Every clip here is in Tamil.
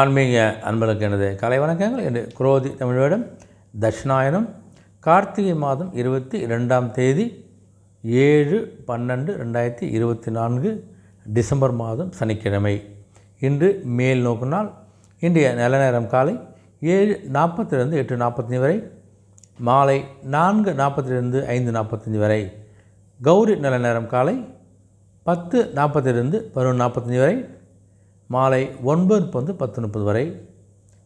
ஆன்மீக அன்பர்களுக்கு எனது கலை வணக்கங்கள். என்று குரோதி தமிழ்வேடம் தட்சிணாயனம் கார்த்திகை மாதம் இருபத்தி இரண்டாம் தேதி ஏழு பன்னெண்டு ரெண்டாயிரத்தி இருபத்தி நான்கு டிசம்பர் மாதம் சனிக்கிழமை. இன்று மேல் நோக்கு நாள். இன்றைய நல்ல நேரம் காலை ஏழு நாற்பத்திலிருந்து எட்டு நாற்பத்தஞ்சு வரை மாலை நான்கு நாற்பத்திலிருந்து ஐந்து நாற்பத்தஞ்சு வரை கௌரி நல்ல நேரம் காலை பத்து நாற்பத்திலிருந்து பதினொன்று நாற்பத்தஞ்சு வரை மாலை ஒன்பது முப்பது பத்து முப்பது வரை.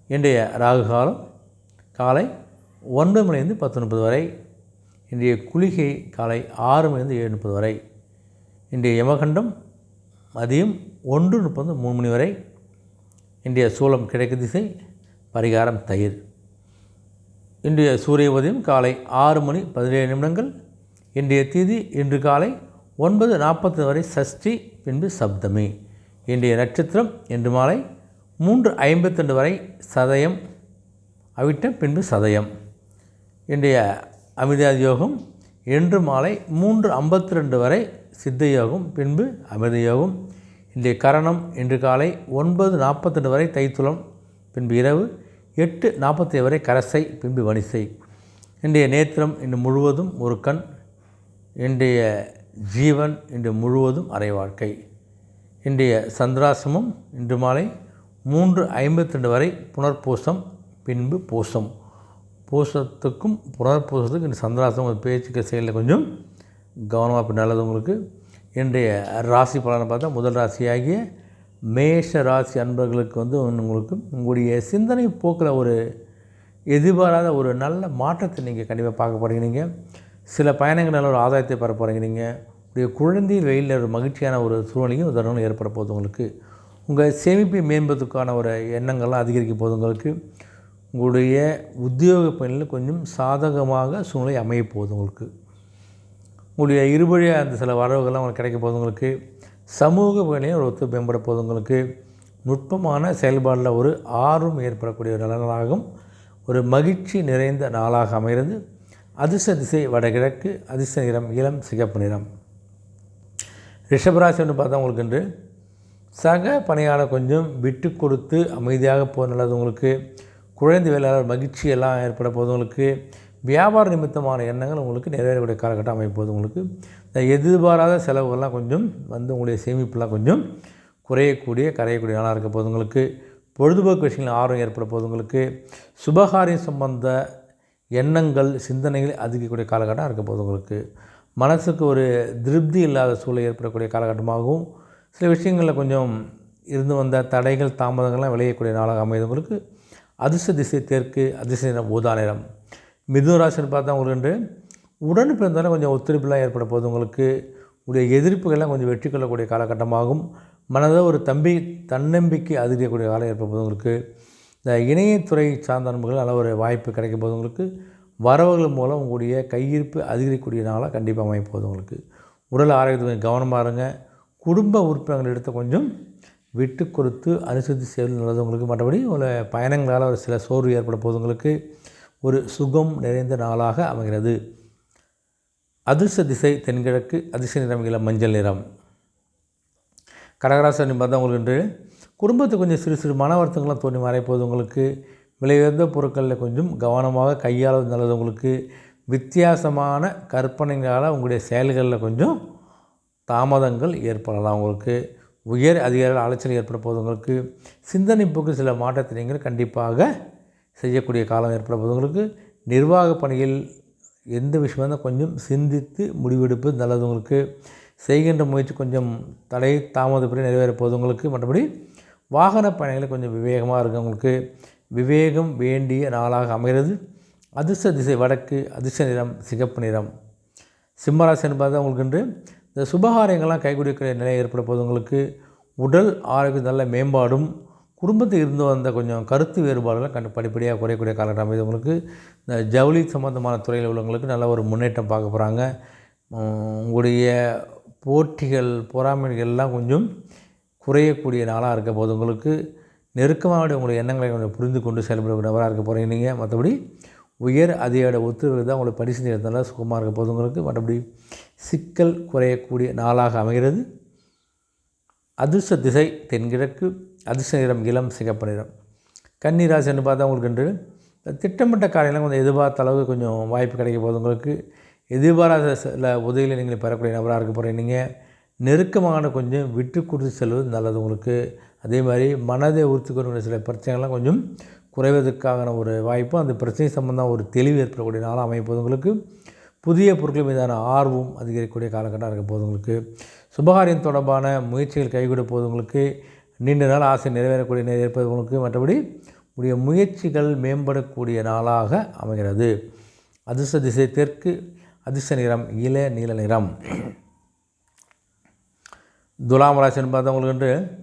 இன்றைய ராகு காலம் காலை ஒன்பது மணிலேருந்து பத்து முப்பது வரை. இன்றைய குளிகை காலை ஆறு மணிலேருந்து ஏழு முப்பது வரை. இன்றைய யமகண்டம் மதியம் ஒன்று முப்பது மூணு மணி வரை. இன்றைய சூலம் கிழக்கு திசை பரிகாரம் தயிர். இன்றைய சூரிய உதயம் காலை ஆறு மணி பதினேழு நிமிடங்கள். இன்றைய திதி இன்று காலை ஒன்பது நாற்பது வரை சஷ்டி பின்பு சப்தமி. இன்றைய நட்சத்திரம் இன்று மாலை மூன்று ஐம்பத்தெண்டு வரை சதயம். அவிட்ட பின்பு சதயம். இன்றைய அமிர்தாதி யோகம் இன்று மாலை மூன்று ஐம்பத்தி ரெண்டு வரை சித்த யோகம் பின்பு அமிர்த யோகம். இன்றைய கரணம் இன்று காலை ஒன்பது நாற்பத்தெண்டு வரை தைத்துளம் பின்பு இரவு எட்டு நாற்பத்தி வரை கரசை பின்பு வனிசை இன்றைய நேத்திரம் இன்று முழுவதும் ஒரு கண் இன்றைய ஜீவன் இன்று முழுவதும் அரை வாழ்க்கை. இன்றைய சந்திராசிரமம் இன்று மாலை மூன்று ஐம்பத்தி ரெண்டு வரை புனர்பூசம் பின்பு பூசம். பூசத்துக்கும் புனர்பூசத்துக்கும் இந்த சந்திராசிரமம் பேச்சுக்கு செயலில் கொஞ்சம் கவனமாக இப்போ நல்லது உங்களுக்கு. இன்றைய ராசி பலனை பார்த்தா முதல் ராசியாகிய மேஷ ராசி அன்பர்களுக்கு வந்து உங்களுக்கு உங்களுடைய சிந்தனை போக்கில் ஒரு எதிர்பாராத ஒரு நல்ல மாற்றத்தை நீங்கள் கண்டிப்பாக பார்க்க போகிறீங்க நீங்கள் சில நல்ல ஒரு ஆதாயத்தை பெற போகிறீங்க நீங்கள் உடைய குழந்தை வெயிலில் ஒரு மகிழ்ச்சியான ஒரு சூழ்நிலையும் உதாரணம் ஏற்பட போகுது உங்களுக்கு. உங்கள் சேமிப்பை மேம்பதுக்கான ஒரு எண்ணங்கள்லாம் அதிகரிக்க போது உங்களுக்கு. உங்களுடைய உத்தியோக பணியில் கொஞ்சம் சாதகமாக சூழ்நிலை அமைய போகுது உங்களுக்கு. உங்களுடைய இருபழியாக அந்த சில வரவுகள்லாம் உங்களுக்கு கிடைக்க போது உங்களுக்கு. சமூக பணியும் ஒரு ஒத்து மேம்பட போது உங்களுக்கு. நுட்பமான செயல்பாடில் ஒரு ஆர்வம் ஏற்படக்கூடிய ஒரு நலனாகும் ஒரு மகிழ்ச்சி நிறைந்த நாளாக அமைகிறது. அதிர்ஷ்ட திசை வடகிழக்கு அதிர்ஷ்ட நிறம் இளம் சிகப்பு நிறம். ரிஷபராசின்னு பார்த்தா உங்களுக்கு என்று சக பணியாளர் கொஞ்சம் விட்டு கொடுத்து அமைதியாக போக நல்லது உங்களுக்கு. குழந்தை வேலையாளர் மகிழ்ச்சி எல்லாம் ஏற்பட போது உங்களுக்கு. வியாபார நிமித்தமான எண்ணங்கள் உங்களுக்கு நிறைவேறக்கூடிய காலகட்டம் அமைப்போது உங்களுக்கு. இந்த எதிர்பாராத செலவுகள்லாம் கொஞ்சம் வந்து உங்களுடைய சேமிப்புலாம் கொஞ்சம் குறையக்கூடிய கரையக்கூடிய நாளாக இருக்க போது உங்களுக்கு. பொழுதுபோக்கு விஷயங்கள் ஆர்வம் ஏற்பட போது உங்களுக்கு. சுபகாரியம் சம்பந்த எண்ணங்கள் சிந்தனைகள் அதிகக்கூடிய காலகட்டம் இருக்க போது உங்களுக்கு. மனசுக்கு ஒரு திருப்தி இல்லாத சூழல் ஏற்படக்கூடிய காலகட்டமாகவும் சில விஷயங்களில் கொஞ்சம் இருந்து வந்த தடைகள் தாமதங்கள்லாம் விளையக்கூடிய நாளாக அமைதவங்களுக்கு அதிர்ஷ்ட திசை தெற்கு அதிர்ஷ்ட நிறம் ஊதா நிறம். மிதுனராசின்னு பார்த்தா உங்களுக்கு உடன் பிறந்தாலும் கொஞ்சம் ஒத்துழைப்புலாம் ஏற்பட போது உங்களுக்கு. உடைய எதிர்ப்புகள்லாம் கொஞ்சம் வெற்றி கொள்ளக்கூடிய காலகட்டமாகும். மனதாக ஒரு தம்பி தன்னம்பிக்கை அதிகரிக்கக்கூடிய காலம் ஏற்பட போது உங்களுக்கு. இந்த இணையத்துறை சார்ந்த அன்புகள் நல்ல ஒரு வாய்ப்பு கிடைக்கும் போது உங்களுக்கு. வரவுகள் மூலம் உங்களுடைய கையிருப்பு அதிகரிக்கக்கூடிய நாளாக கண்டிப்பாக அமைய போகுது உங்களுக்கு. உடல் ஆரோக்கியத்துக்கு கவனமாக இருங்க. குடும்ப உறுப்பினர்கள் எடுத்து கொஞ்சம் விட்டு கொடுத்து அனுசரித்து செயல் நல்லது உங்களுக்கு. மற்றபடி உள்ள பயணங்களால் ஒரு சில சோர்வு ஏற்பட போது உங்களுக்கு. ஒரு சுகம் நிறைந்த நாளாக அமைகிறது. அதிர்ஷ்ட திசை தென்கிழக்கு அதிர்ஷ்ட நிறம் மஞ்சள் நிறம். கடகராசனி பார்த்தா உங்களுக்கு என்று குடும்பத்துக்கு கொஞ்சம் சிறு சிறு மன வருத்தங்கள்லாம் தோன்றி மறைப்போது உங்களுக்கு. விலை உயர்ந்த பொருட்களில் கொஞ்சம் கவனமாக கையாளுவது நல்லது. உங்களுக்கு வித்தியாசமான கற்பனைகளால் உங்களுடைய செயல்களில் கொஞ்சம் தாமதங்கள் ஏற்படலாம். உங்களுக்கு உயர் அதிகாரிகள் அலைச்சல் ஏற்பட போது உங்களுக்கு சிந்தனை போக்கு சில மாற்றத்தை நீங்கள் கண்டிப்பாக செய்யக்கூடிய காலம் ஏற்பட போது உங்களுக்கு நிர்வாக பணியில் எந்த விஷயமாக இருந்தால் கொஞ்சம் சிந்தித்து முடிவெடுப்பது நல்லது. உங்களுக்கு செய்கின்ற முயற்சி கொஞ்சம் தடை தாமதப்படி நிறைவேற உங்களுக்கு மற்றபடி வாகன பயணிகள் கொஞ்சம் விவேகமாக இருக்குது உங்களுக்கு விவேகம் வேண்டிய நாளாக அமைகிறது. அதிர்ஷ்ட திசை வடக்கு அதிர்ஷ்ட நிறம் சிகப்பு நிறம். சிம்மராசின்னு பார்த்தா உங்களுக்கு என்று இந்த சுபகாரியங்கள்லாம் கைகூடிய நிலை ஏற்பட போது உங்களுக்கு உடல் ஆரோக்கியம் நல்ல மேம்பாடும் குடும்பத்தில் இருந்து வந்த கொஞ்சம் கருத்து வேறுபாடுகளை கண்டு படிப்படியாக குறையக்கூடிய காலகட்டம் இது உங்களுக்கு இந்த ஜவுளி சம்மந்தமான துறையில் உள்ளவங்களுக்கு நல்ல ஒரு முன்னேற்றம் பார்க்க போகிறாங்க உங்களுடைய போட்டிகள் பொறாமைகள் எல்லாம் கொஞ்சம் குறையக்கூடிய நாளாக இருக்க போது உங்களுக்கு நெருக்கமாக உங்களுடைய எண்ணங்களை உங்களை புரிந்து கொண்டு செயல்படக்கூடிய நபராக இருக்க போகிறீங்க நீங்கள் மற்றபடி உயர் அதிகார ஒத்துழைப்பு தான் உங்களை பரிசு செய்கிறதுனால சுகமாக இருக்க போது உங்களுக்கு. மற்றபடி சிக்கல் குறையக்கூடிய நாளாக அமைகிறது. அதிர்ஷ்ட திசை தென்கிழக்கு அதிர்ஷ்ட நிறம் இளம் சிகப்பு நிறம். கன்னிராசின்னு பார்த்தா உங்களுக்கு என்று திட்டமிட்ட காரியெல்லாம் கொஞ்சம் எதிர்பார்த்த அளவுக்கு கொஞ்சம் வாய்ப்பு கிடைக்க போகுது உங்களுக்கு. எதிர்பாராத சில உதவிகளை நீங்கள் பெறக்கூடிய நபராக இருக்க போகிறீங்க நீங்கள் நெருக்கமான கொஞ்சம் விட்டு கொடுத்து செல்வது நல்லது உங்களுக்கு. அதே மாதிரி மனதை உறுத்திக்கொள்ள சில பிரச்சனைகள்லாம் கொஞ்சம் குறைவதற்கான ஒரு வாய்ப்பு அந்த பிரச்சனை சம்பந்தம் ஒரு தெளிவு ஏற்படக்கூடிய நாளாக அமைப்பது உங்களுக்கு புதிய பொருட்கள் மீதான ஆர்வம் அதிகரிக்கக்கூடிய காலகட்டம் இருக்க போது உங்களுக்கு. சுபகாரியம் தொடர்பான முயற்சிகள் கைகூட போது நீண்ட நாள் ஆசை நிறைவேறக்கூடிய நிலை இருப்பவங்களுக்கு மற்றபடி உடைய முயற்சிகள் மேம்படக்கூடிய நாளாக அமைகிறது. அதிர்ஷ்ட திசை தெற்கு அதிர்ஷ்ட நிறம் இள நீல நிறம். துலாம் ராசின்னு பார்த்தவங்களுக்கு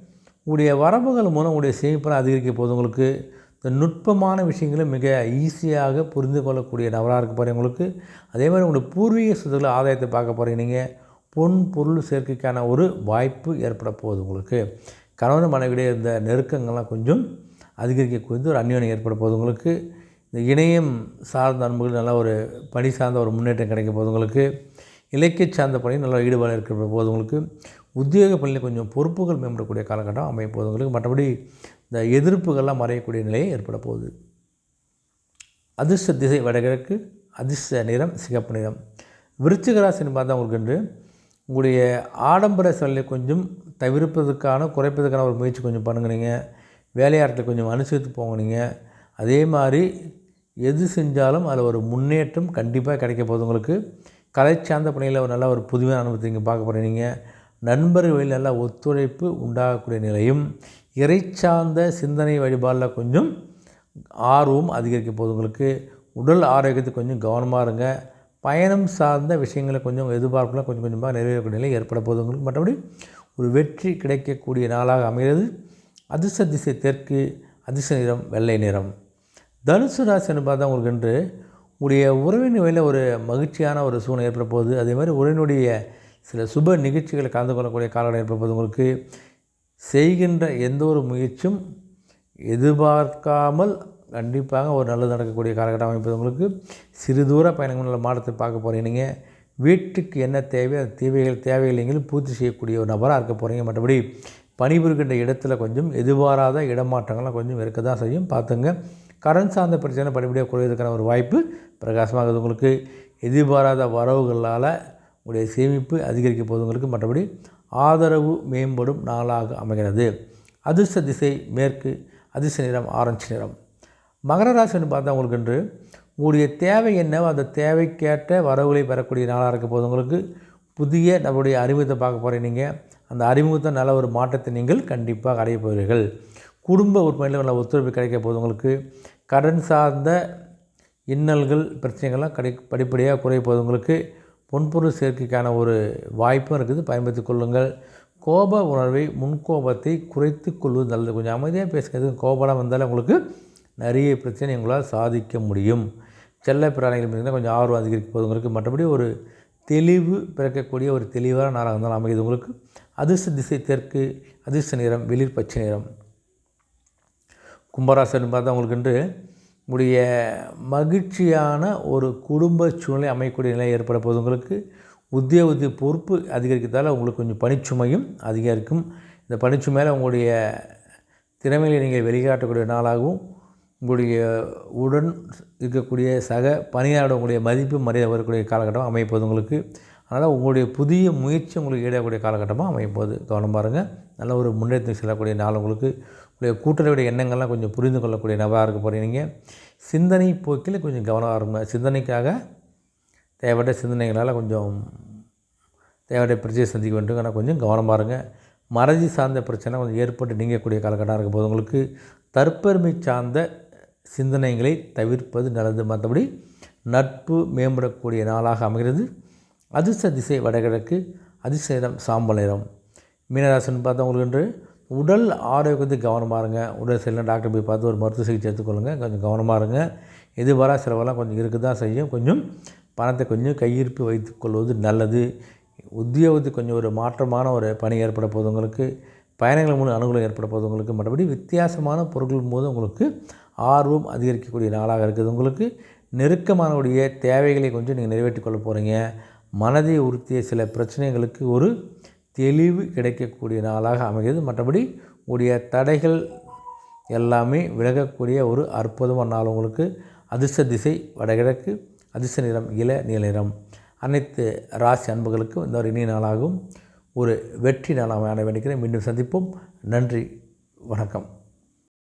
உங்களுடைய உடைய மூலம் உடைய சேமிப்பெல்லாம் அதிகரிக்க போது உங்களுக்கு இந்த நுட்பமான விஷயங்களும் மிக ஈஸியாக புரிந்து கொள்ளக்கூடிய நபராக இருக்க போகிறவங்களுக்கு அதே மாதிரி உங்களுடைய பூர்வீக சொத்துக்களை ஆதாயத்தை பார்க்க போகிறீங்க நீங்கள் பொன் பொருள் சேர்க்கைக்கான ஒரு வாய்ப்பு ஏற்பட போகுது உங்களுக்கு. கணவன் மனைவிடையே இருந்த நெருக்கங்கள்லாம் கொஞ்சம் அதிகரிக்கக்கூடிய ஒரு அந்யோன்யம் ஏற்பட போகுது உங்களுக்கு. இந்த இணையம் சார்ந்த அன்புகள் நல்ல ஒரு பணி சார்ந்த ஒரு முன்னேற்றம் கிடைக்க போது உங்களுக்கு. இலக்கிய சார்ந்த பணி நல்ல ஈடுபாடு இருக்கிற போது உங்களுக்கு. உத்தியோக பணியில் கொஞ்சம் பொறுப்புகள் மேம்படக்கூடிய காலகட்டம் அமைய போகுது. உங்களுக்கு மற்றபடி இந்த எதிர்ப்புகள்லாம் மறையக்கூடிய நிலையை ஏற்பட போகுது. அதிர்ஷ்ட திசை வடகிழக்கு அதிர்ஷ்ட நிறம் சிகப்பு நிறம். விருச்சிகராசின்னு பார்த்தா உங்களுக்கு என்று உங்களுடைய ஆடம்பர செலவை கொஞ்சம் தவிர்ப்பதற்கான குறைப்பதற்கான ஒரு முயற்சி கொஞ்சம் பண்ணுங்க நீங்கள் வேலையாட்களை கொஞ்சம் அனுசரித்து போங்க நீங்கள் அதே மாதிரி எது செஞ்சாலும் அதில் ஒரு முன்னேற்றம் கண்டிப்பாக கிடைக்க போகுது உங்களுக்கு. கலை சார்ந்த பணியில் ஒரு நல்ல ஒரு புதுமையான அனுபவத்தை நீங்கள் பார்க்க போகிறீங்க. நண்பர்கள் நல்ல ஒத்துழைப்பு உண்டாகக்கூடிய நிலையும் இறை சார்ந்த சிந்தனை வழிபாடில் கொஞ்சம் ஆர்வம் அதிகரிக்க போகுது உங்களுக்கு. உடல் ஆரோக்கியத்துக்கு கொஞ்சம் கவனமாக இருங்க. பயணம் சார்ந்த விஷயங்களை கொஞ்சம் எதிர்பார்ப்புலாம் கொஞ்சம் கொஞ்சமாக நிறைவேறக்கூடிய நிலை ஏற்பட போகுது உங்களுக்கு. மற்றபடி ஒரு வெற்றி கிடைக்கக்கூடிய நாளாக அமைகிறது. அதிர்ஷ்ட திசை தெற்கு அதிர்ஷ்ட நிறம் வெள்ளை நிறம். தனுசு ராசின்னு பார்த்தா உங்களுக்கு என்று உடைய உறவின் வகையில் ஒரு மகிழ்ச்சியான ஒரு சூழ்நிலை ஏற்பட போகுது. அதே மாதிரி உறவினுடைய சில சுப நிகழ்ச்சிகளை கலந்து கொள்ளக்கூடிய காலகட்டம் ஏற்படுவது உங்களுக்கு செய்கின்ற எந்த ஒரு முயற்சியும் எதிர்பார்க்காமல் கண்டிப்பாக ஒரு நல்லது நடக்கக்கூடிய காலகட்டம் அமைப்பது உங்களுக்கு சிறு தூர பயணங்கள் நல்ல மாற்றத்தை பார்க்க போகிறீங்க வீட்டுக்கு என்ன தேவை அந்த தேவைகள் தேவைகள் நீங்களும் பூர்த்தி செய்யக்கூடிய ஒரு நபராக இருக்க போகிறீங்க மற்றபடி பணிபுரிகின்ற இடத்துல கொஞ்சம் எதிர்பாராத இடமாற்றங்கள்லாம் கொஞ்சம் இருக்க தான் செய்யும். பார்த்துங்க. கடன் சார்ந்த பிரச்சனை படிப்படியாக குறைவதற்கான ஒரு வாய்ப்பு பிரகாசமாகுது. உங்களுக்கு எதிர்பாராத வரவுகளால் உங்களுடைய சேமிப்பு அதிகரிக்க போதுங்களுக்கு மற்றபடி ஆதரவு மேம்படும் நாளாக அமைகிறது. அதிர்ஷ்ட திசை மேற்கு அதிர்ஷ்ட நிறம் ஆரஞ்சு நிறம். மகர ராசின்னு பார்த்தா உங்களுக்கு என்று உங்களுடைய தேவை என்னவோ அந்த தேவைக்கேற்ற வரவுகளை பெறக்கூடிய நாளாக இருக்க போது உங்களுக்கு புதிய நம்மளுடைய அறிமுகத்தை பார்க்க போகிறேன் நீங்கள் அந்த அறிமுகத்தை நல்ல ஒரு மாற்றத்தை நீங்கள் கண்டிப்பாக அடைய போகிறீர்கள். குடும்ப உறுப்பினர்கள் நல்ல ஒத்துழைப்பு கிடைக்க போது உங்களுக்கு கடன் சார்ந்த இன்னல்கள் பிரச்சனைகள்லாம் கிடை படிப்படியாக குறைய போது உங்களுக்கு பொன்பொருள் சேர்க்கைக்கான ஒரு வாய்ப்பும் இருக்குது. பயன்படுத்தி கொள்ளுங்கள். கோப உணர்வை முன்கோபத்தை குறைத்து கொள்வது நல்லது. கொஞ்சம் அமைதியாக பேசுகிறது கோபம் வந்தாலும் உங்களுக்கு நிறைய பிரச்சனை உங்களால் சாதிக்க முடியும். செல்ல பிராணிகள் கொஞ்சம் ஆர்வம் அதிகரிக்க போது உங்களுக்கு மற்றபடி ஒரு தெளிவு பிறக்கக்கூடிய ஒரு தெளிவான நாளாக இருந்தாலும் அமைகிறது உங்களுக்கு. அதிர்ஷ்ட திசை தெற்கு அதிர்ஷ்ட நிறம் வெளிர் பச்சை நிறம். கும்பராசன் பார்த்தா உங்களுக்கு என்று உடைய மகிழ்ச்சியான ஒரு குடும்ப சூழ்நிலை அமையக்கூடிய நிலை ஏற்பட போது உங்களுக்கு உத்தியோகத்து பொறுப்பு அதிகரிக்கிறதால உங்களுக்கு கொஞ்சம் பணிச்சுமையும் அதிகரிக்கும். இந்த பணிச்சுமையில் உங்களுடைய திறமையை நீங்கள் வெளிக்காட்டக்கூடிய நாளாகவும் உங்களுடைய உடன் இருக்கக்கூடிய சக பணியாளர் உங்களுடைய மதிப்பு மரியாதை வரக்கூடிய காலகட்டம் அமைப்பது உங்களுக்கு அதனால் உங்களுடைய புதிய முயற்சி உங்களுக்கு ஈடக்கூடிய காலகட்டமாக அமைப்போது கவனம் பாருங்கள் நல்ல ஒரு முன்னேற்றம் செல்லக்கூடிய நாள் உங்களுக்கு. உங்களுடைய கூட்டுறவுடைய எண்ணங்கள்லாம் கொஞ்சம் புரிந்து கொள்ளக்கூடிய நபராக இருக்க போகிறீங்க சிந்தனை போக்கில் கொஞ்சம் கவனமாக இருங்க. சிந்தனைக்காக தேவையான சிந்தனைகளால் கொஞ்சம் தேவையான பிரச்சனை சந்திக்க வேண்டும். ஆனால் கொஞ்சம் கவனமாக இருங்க. மறதி சார்ந்த பிரச்சனை கொஞ்சம் ஏற்பட்டு நீங்கக்கூடிய காலகட்டம் இருக்கும் போது உங்களுக்கு தற்பெருமை சார்ந்த சிந்தனைகளை தவிர்ப்பது நல்லது. மற்றபடி நட்பு மேம்படக்கூடிய நாளாக அமைகிறது. அதிர்ஷ்ட திசை வடகிழக்கு அதிர்ஷ்ட நிறம் சாம்பல் நிறம். மீனராசன் பார்த்தவங்களுக்கு என்று உடல் ஆரோக்கியத்துக்கு கவனமாக இருங்க. உடல் சரியில்லை டாக்டர் போய் பார்த்து ஒரு மருத்துவ சிகிச்சை எடுத்துக்கொள்ளுங்கள் கொஞ்சம் கவனமாக இருங்க. எதிர்பாரா செலவெல்லாம் கொஞ்சம் இருக்க தான் செய்யும். கொஞ்சம் பணத்தை கொஞ்சம் கையிருப்பு வைத்துக்கொள்வது நல்லது. உத்தியோகத்துக்கு கொஞ்சம் ஒரு மாற்றமான ஒரு பணி ஏற்பட போது உங்களுக்கு பயணங்கள் மூலம் அனுகூலம் ஏற்பட போது உங்களுக்கு மற்றபடி வித்தியாசமான பொருட்கள் போது உங்களுக்கு ஆர்வம் அதிகரிக்கக்கூடிய நாளாக இருக்குது. உங்களுக்கு நெருக்கமானவுடைய தேவைகளை கொஞ்சம் நீங்கள் நிறைவேற்றி கொள்ள போகிறீங்க மனதை உறுத்திய சில பிரச்சனைகளுக்கு ஒரு தெளிவு கிடைக்கக்கூடிய நாளாக அமைகிறது. மற்றபடி உடைய தடைகள் எல்லாமே விலகக்கூடிய ஒரு அற்புதமான நாள் உங்களுக்கு. அதிர்ஷ்ட திசை வடகிழக்கு அதிர்ஷ்ட நிறம் இள நீல நிறம். அனைத்து ராசி அன்புகளுக்கும் இந்த ஒரு இனிய நாளாகும் ஒரு வெற்றி நாளாக வேண்டிக்கிறேன் மீண்டும் சந்திப்போம். நன்றி வணக்கம்.